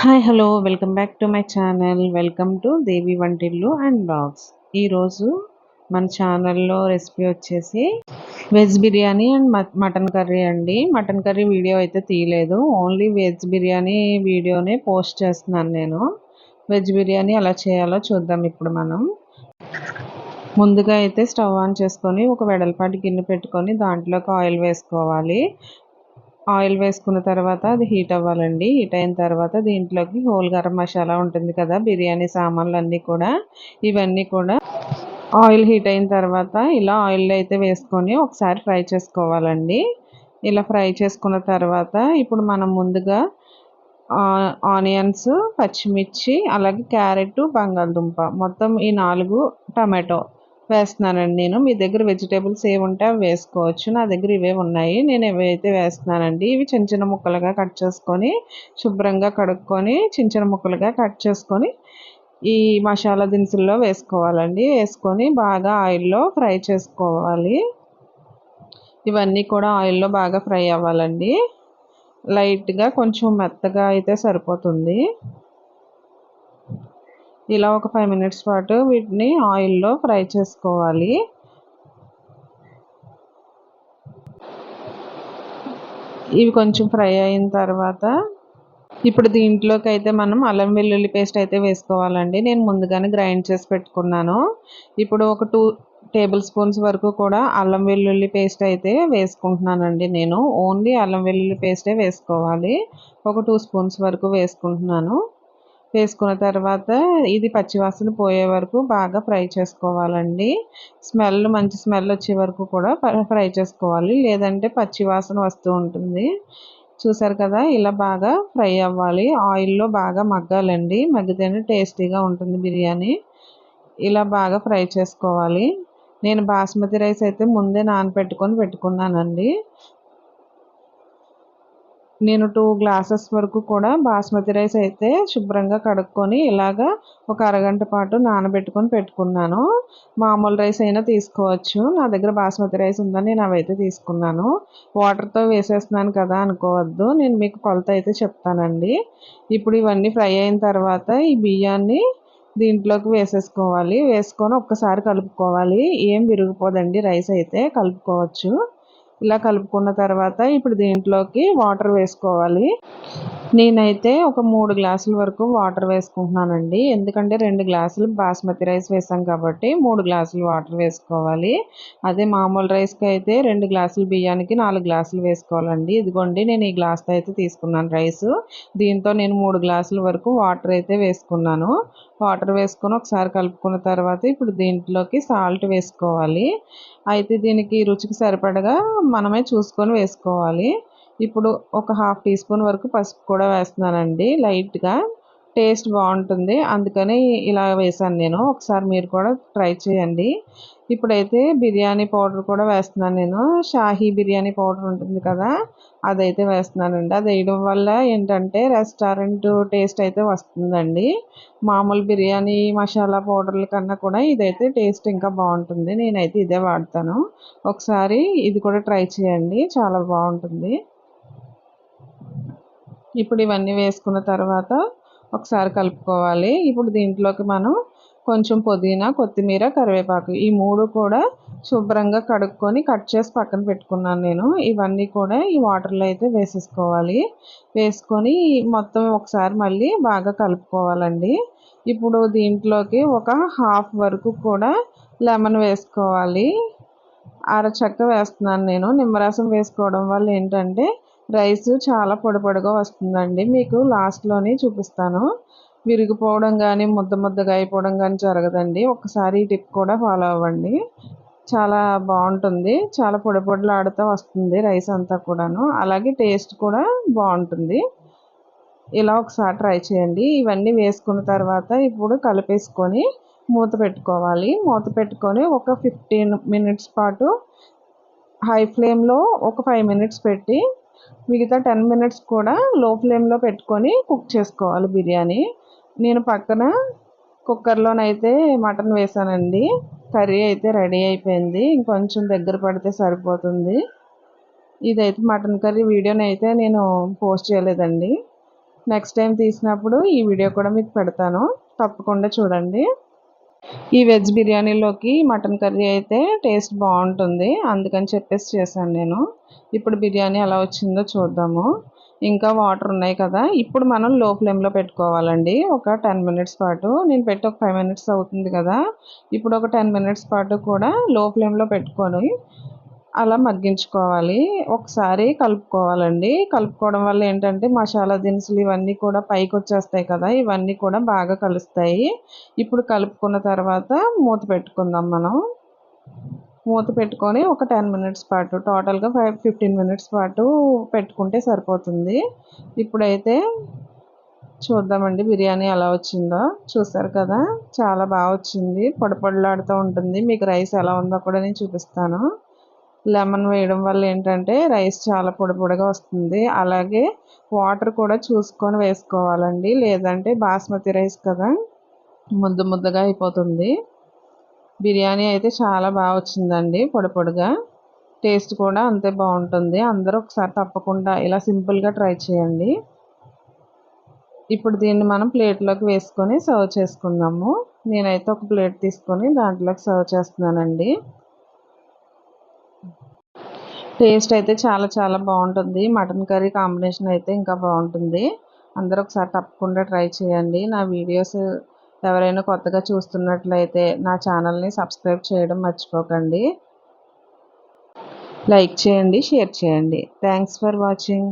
Hi hello welcome back to my channel welcome to Devi Vantillu and blogs ఈరోజు మన ఛానల్లో recipe వచ్చేసి veg biryani and mutton curry అండి. Mutton curry video అయితే తీయలేదు. Only veg biryani వీడియోనే పోస్ట్ చేస్తున్నాను నేను. వెజ్ బిర్యానీ ఎలా చేయాలో చూద్దాం ఇప్పుడు మనం. ముందుగా అయితే స్టవ్ ఆన్ చేసుకొని ఒక వెడల్పాటి గిన్నె పెట్టుకొని దాంట్లోకి ఆయిల్ వేసుకోవాలి. ఆయిల్ వేసుకున్న తర్వాత అది హీట్ అవ్వాలండి. హీట్ అయిన తర్వాత దీంట్లోకి హోల్ గరం మసాలా ఉంటుంది కదా బిర్యానీ సామాన్లు అన్నీ కూడా. ఇవన్నీ కూడా ఆయిల్ హీట్ అయిన తర్వాత ఇలా ఆయిల్ అయితే వేసుకొని ఒకసారి ఫ్రై చేసుకోవాలండి. ఇలా ఫ్రై చేసుకున్న తర్వాత ఇప్పుడు మనం ముందుగా ఆనియన్స్ పచ్చిమిర్చి అలాగే క్యారెట్ బంగాళదుంప మొత్తం ఈ నాలుగు టమాటో వేస్తున్నానండి నేను. మీ దగ్గర వెజిటేబుల్స్ ఏవి ఉంటే అవి వేసుకోవచ్చు. నా దగ్గర ఇవే ఉన్నాయి. నేను ఇవైతే వేస్తున్నానండి ఇవి చిన్న చిన్న ముక్కలుగా కట్ చేసుకొని శుభ్రంగా కడుక్కొని చిన్న చిన్న ముక్కలుగా కట్ చేసుకొని ఈ మసాలా దినుసుల్లో వేసుకోవాలండి. వేసుకొని బాగా ఆయిల్లో ఫ్రై చేసుకోవాలి. ఇవన్నీ కూడా ఆయిల్లో బాగా ఫ్రై అవ్వాలండి. లైట్గా కొంచెం మెత్తగా అయితే సరిపోతుంది. ఇలా ఒక ఫైవ్ మినిట్స్ పాటు వీటిని ఆయిల్లో ఫ్రై చేసుకోవాలి. ఇవి కొంచెం ఫ్రై అయిన తర్వాత ఇప్పుడు దీంట్లోకి అయితే మనం అల్లం వెల్లుల్లి పేస్ట్ అయితే వేసుకోవాలండి. నేను ముందుగానే గ్రైండ్ చేసి పెట్టుకున్నాను. ఇప్పుడు ఒక టూ టేబుల్ స్పూన్స్ వరకు కూడా అల్లం వెల్లుల్లి పేస్ట్ అయితే వేసుకుంటున్నానండి నేను. ఓన్లీ అల్లం వెల్లుల్లి పేస్టే వేసుకోవాలి. ఒక టూ స్పూన్స్ వరకు వేసుకుంటున్నాను. వేసుకున్న తర్వాత ఇది పచ్చివాసన పోయే వరకు బాగా ఫ్రై చేసుకోవాలండి. స్మెల్ మంచి స్మెల్ వచ్చే వరకు కూడా ఫ్రై చేసుకోవాలి. లేదంటే పచ్చివాసన వస్తూ ఉంటుంది. చూసారు కదా ఇలా బాగా ఫ్రై అవ్వాలి. ఆయిల్లో బాగా మగ్గాలండి. మగ్గితేనే టేస్టీగా ఉంటుంది బిర్యానీ. ఇలా బాగా ఫ్రై చేసుకోవాలి. నేను బాస్మతి రైస్ అయితే ముందే నానబెట్టుకొని పెట్టుకున్నానండి. నేను టూ గ్లాసెస్ వరకు కూడా బాస్మతి రైస్ అయితే శుభ్రంగా కడుక్కొని ఇలాగా ఒక అరగంట పాటు నానబెట్టుకొని పెట్టుకున్నాను. మామూలు రైస్ అయినా తీసుకోవచ్చు. నా దగ్గర బాస్మతి రైస్ ఉందని నేను అవైతే తీసుకున్నాను. వాటర్తో వేసేస్తున్నాను కదా అనుకోవద్దు. నేను మీకు కొలత అయితే చెప్తానండి. ఇప్పుడు ఇవన్నీ ఫ్రై అయిన తర్వాత ఈ బియ్యాన్ని దీంట్లోకి వేసేసుకోవాలి. వేసుకొని ఒక్కసారి కలుపుకోవాలి. ఏం విరిగిపోదండి రైస్ అయితే? కలుపుకోవచ్చు. ఇలా కలుపుకున్న తర్వాత ఇప్పుడు దీంట్లోకి వాటర్ వేసుకోవాలి. నేనైతే ఒక మూడు గ్లాసుల వరకు వాటర్ వేసుకుంటున్నానండి. ఎందుకంటే రెండు గ్లాసులు బాస్మతి రైస్ వేసాం కాబట్టి మూడు గ్లాసులు వాటర్ వేసుకోవాలి. అదే మామూలు రైస్కి అయితే రెండు గ్లాసులు బియ్యానికి నాలుగు గ్లాసులు వేసుకోవాలండి. ఇదిగోండి నేను ఈ గ్లాస్తో అయితే తీసుకున్నాను రైస్. దీంతో నేను మూడు గ్లాసుల వరకు వాటర్ అయితే వేసుకున్నాను. వాటర్ వేసుకొని ఒకసారి కలుపుకున్న తర్వాత ఇప్పుడు దీంట్లోకి సాల్ట్ వేసుకోవాలి. అయితే దీనికి రుచికి సరిపడగా మనమే చూసుకొని వేసుకోవాలి. ఇప్పుడు ఒక హాఫ్ టీ స్పూన్ వరకు పసుపు కూడా వేస్తున్నానండి లైట్గా. టేస్ట్ బాగుంటుంది అందుకని ఇలా వేసాను నేను. ఒకసారి మీరు కూడా ట్రై చేయండి. ఇప్పుడైతే బిర్యానీ పౌడర్ కూడా వేస్తున్నాను నేను. షాహీ బిర్యానీ పౌడర్ ఉంటుంది కదా అదైతే వేస్తున్నానండి. అది వేయడం వల్ల ఏంటంటే రెస్టారెంట్ టేస్ట్ అయితే వస్తుందండి. మామూలు బిర్యానీ మసాలా పౌడర్ల కన్నా కూడా ఇదైతే టేస్ట్ ఇంకా బాగుంటుంది. నేనైతే ఇదే వాడతాను. ఒకసారి ఇది కూడా ట్రై చేయండి చాలా బాగుంటుంది. ఇప్పుడు ఇవన్నీ వేసుకున్న తర్వాత ఒకసారి కలుపుకోవాలి. ఇప్పుడు దీంట్లోకి మనం కొంచెం పుదీనా కొత్తిమీర కరివేపాకు ఈ మూడు కూడా శుభ్రంగా కడుక్కొని కట్ చేసి పక్కన పెట్టుకున్నాను నేను. ఇవన్నీ కూడా ఈ వాటర్లో అయితే వేసేసుకోవాలి. వేసుకొని మొత్తం ఒకసారి మళ్ళీ బాగా కలుపుకోవాలండి. ఇప్పుడు దీంట్లోకి ఒక హాఫ్ వరకు కూడా లెమన్ వేసుకోవాలి. అరచక్క వేస్తున్నాను నేను. నిమ్మరసం వేసుకోవడం వల్ల ఏంటంటే రైస్ చాలా పొడి పొడిగా వస్తుందండి. మీకు లాస్ట్లోని చూపిస్తాను. విరిగిపోవడం కానీ ముద్ద ముద్దగా అయిపోవడం కానీ జరగదండి. ఒకసారి టిప్ కూడా ఫాలో అవ్వండి. చాలా బాగుంటుంది. చాలా పొడి పొడిలాడుతూ వస్తుంది రైస్ అంతా కూడాను. అలాగే టేస్ట్ కూడా బాగుంటుంది. ఇలా ఒకసారి ట్రై చేయండి. ఇవన్నీ వేసుకున్న తర్వాత ఇప్పుడు కలిపేసుకొని మూత పెట్టుకోవాలి. మూత పెట్టుకొని ఒక ఫిఫ్టీన్ మినిట్స్ పాటు హై ఫ్లేమ్లో ఒక ఫైవ్ మినిట్స్ పెట్టి మిగతా టెన్ మినిట్స్ కూడా లో ఫ్లేమ్లో పెట్టుకొని కుక్ చేసుకోవాలి బిర్యానీ. నేను పక్కన కుక్కర్లోనైతే మటన్ వేసానండి. కర్రీ అయితే రెడీ అయిపోయింది. ఇంకొంచెం దగ్గర పడితే సరిపోతుంది. ఇదైతే మటన్ కర్రీ వీడియోని అయితే నేను పోస్ట్ చేయలేదండి. నెక్స్ట్ టైం తీసినప్పుడు ఈ వీడియో కూడా మీకు పెడతాను. తప్పకుండా చూడండి. ఈ వెజ్ బిర్యానీలోకి మటన్ కర్రీ అయితే టేస్ట్ బాగుంటుంది. అందుకని చెప్పేసి చేశాను నేను. ఇప్పుడు బిర్యానీ ఎలా వచ్చిందో చూద్దాము. ఇంకా వాటర్ ఉన్నాయి కదా. ఇప్పుడు మనం లో ఫ్లేమ్లో పెట్టుకోవాలండి. ఒక టెన్ మినిట్స్ పాటు. నేను పెట్టి ఒక ఫైవ్ మినిట్స్ అవుతుంది కదా. ఇప్పుడు ఒక టెన్ మినిట్స్ పాటు కూడా లో ఫ్లేమ్లో పెట్టుకొని అలా మగ్గించుకోవాలి. ఒకసారి కలుపుకోవాలండి. కలుపుకోవడం వల్ల ఏంటంటే మసాలా దినుసులు ఇవన్నీ కూడా పైకి వచ్చేస్తాయి కదా ఇవన్నీ కూడా బాగా కలుస్తాయి. ఇప్పుడు కలుపుకున్న తర్వాత మూత పెట్టుకుందాం మనం. మూత పెట్టుకొని ఒక టెన్ మినిట్స్ పాటు టోటల్గా ఫైవ్ ఫిఫ్టీన్ మినిట్స్ పాటు పెట్టుకుంటే సరిపోతుంది. ఇప్పుడైతే చూద్దామండి బిర్యానీ ఎలా వచ్చిందో. చూసారు కదా చాలా బాగా వచ్చింది. పొడపొడలాడుతూ ఉంటుంది. మీకు రైస్ ఎలా ఉందో కూడా నేను చూపిస్తాను. లెమన్ వేయడం వల్ల ఏంటంటే రైస్ చాలా పొడి పొడిగా వస్తుంది. అలాగే వాటర్ కూడా చూసుకొని వేసుకోవాలండి. లేదంటే బాస్మతి రైస్ కదా ముద్ద ముద్దగా అయిపోతుంది. బిర్యానీ అయితే చాలా బాగా వచ్చిందండి పొడి పొడిగా. టేస్ట్ కూడా అంతే బాగుంటుంది. అందరూ ఒకసారి తప్పకుండా ఇలా సింపుల్గా ట్రై చేయండి. ఇప్పుడు దీన్ని మనం ప్లేట్లోకి వేసుకొని సర్వ్ చేసుకుందాము. నేనైతే ఒక ప్లేట్ తీసుకొని దాంట్లోకి సర్వ్ చేస్తున్నానండి. టేస్ట్ అయితే చాలా చాలా బాగుంటుంది. మటన్ కర్రీ కాంబినేషన్ అయితే ఇంకా బాగుంటుంది. అందరూ ఒకసారి తప్పకుండా ట్రై చేయండి. నా వీడియోస్ ఎవరైనా కొత్తగా చూస్తున్నట్లయితే నా ఛానల్ని సబ్స్క్రైబ్ చేయడం మర్చిపోకండి. లైక్ చేయండి షేర్ చేయండి. Thanks for watching.